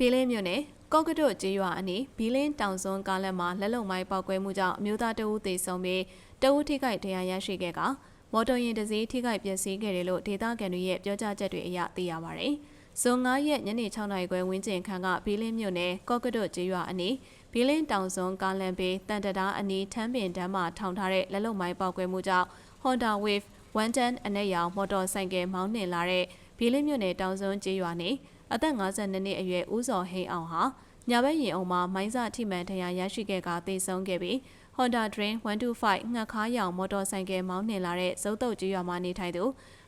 ပြည်လင်းမြို့နယ်ကော့ကတုတ်ကျေးရွာအနီးဘီလင်းတောင်စွန်းကားလမ်းမှာလက်လုံမိုင်းပေါက်ကွဲမှုကြောင့်အမျိုးသားတအူးသေဆုံးပြီးတအူးထိခိုက်ဒဏ်ရာရရှိခဲ့ကမော်တော်ယာဉ်တစ်စီးထိခိုက်ပျက်စီးခဲ့တယ်လို့ဒေသခံတွေရဲ့ပြောကြားချက်တွေအရသိရပါဗျ။ဇွန်9ရက်ညနေ6နာရီခွဲဝန်းကျင်ခန့်ကဘီလင်းမြို့နယ်ကော့ကတုတ်ကျေးရွာအနီးဘီလင်းတောင်စွန်းကားလမ်းဘေးတန်တတားအနီးထမ်းပင်တန်းမှာထောင်ထားတဲ့လက်လုံမိုင်းပေါက်ကွဲမှုကြောင့် Honda Wave 110အနက်ရောင်မော်တော်ဆိုင်ကယ်မောင်းနှင်လာတဲ့ဘီလင်းမြို့နယ်တောင်စွန်းကျေးရွာနေ အသက်52နှစ်အရွယ်ဦးစောဟိန်းအောင်ဟာညာဘက်ရင်အုံမှာမိုင်းစထိမှန်တရားရရှိခဲ့ကသေဆုံးခဲ့ပြီး Honda Dream 125ငှက်ခါရောင်မော်တော်ဆိုင်ကယ်မောင်းနှင်လာတဲ့ဇုတ်တုတ်ကြီးရွာမှာနေထိုင်သူ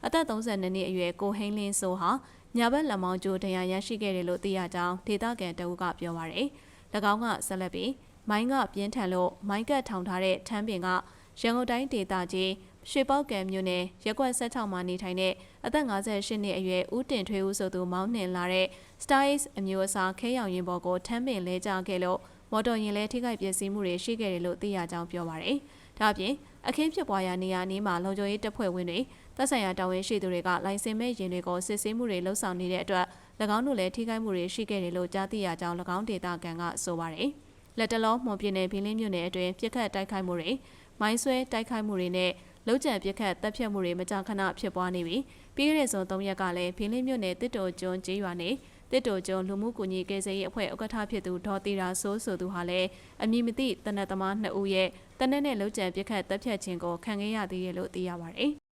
အသက်32နှစ်အရွယ်ကိုဟိန်းလင်းဆိုဟာညာဘက်လက်မောင်းကျိုးတရားရရှိခဲ့တယ်လို့သိရကြောင်းဒေသခံတအုပ်ကပြောပါရယ်၎င်းကဆက်လက်ပြီးမိုင်းကပြင်းထန်လို့မိုင်းကတ်ထောင်ထားတဲ့ထမ်းပင်ကရန်ကုန်တိုင်းဒေသကြီး ရွှေပောက်ကံမြို့နယ်ရက်ကွက်16မှာနေထိုင်တဲ့အသက်58နှစ်အရွယ်ဦးတင်ထွေးဦးဆိုသူမောင်းနှင်လာတဲ့ Styles အမျိုးအစားခဲရောင်ရင်ပေါ်ကိုထမ်းပင်လဲကျခဲ့လို့မော်တော်ယာဉ်လဲထိခိုက်ပျက်စီးမှုတွေရှိခဲ့တယ်လို့သိရကြောင်းပြောပါရယ်။ဒါ့အပြင်အခင်းဖြစ်ပွားရာနေရာနီးမှာလုံခြုံရေးတပ်ဖွဲ့ဝင်တွေသက်ဆိုင်ရာတာဝန်ရှိသူတွေကလိုင်စင်မဲ့ယာဉ်တွေကိုစစ်ဆေးမှုတွေလှုပ်ဆောင်နေတဲ့အတွက်၎င်းတို့လည်းထိခိုက်မှုတွေရှိခဲ့တယ်လို့ကြားသိရကြောင်း၎င်းဒေတာကန်ကဆိုပါရယ်။လက်တလောမွန်ပြည်နယ်ဘီလင်းမြို့နယ်အတွင်းပြစ်ခတ်တိုက်ခိုက်မှုတွေမိုင်းဆွဲတိုက်ခိုက်မှုတွေနဲ့ လုံခြံပြစ်ခတ်တပ်ဖြတ်မှုတွေမကြာခဏဖြစ်ပွားနေပြီးပြီးခဲ့တဲ့ဇွန်3ရက်ကလည်းဘီလင်းမြို့နယ်တစ်တိုကျွန်းကျေးရွာနယ်တစ်တိုကျွန်းလူမှုကူညီကယ်ဆယ်ရေးအဖွဲ့ဥက္ကဋ္ဌဖြစ်သူဒေါ်တီရာဆိုးဆိုသူဟာလည်းအမည်မသိတနက်သမား2ဦးရဲ့တနက်နဲ့လုံခြံပြစ်ခတ်တပ်ဖြတ်ခြင်းကိုခံခဲ့ရသေးတယ်လို့သိရပါတယ်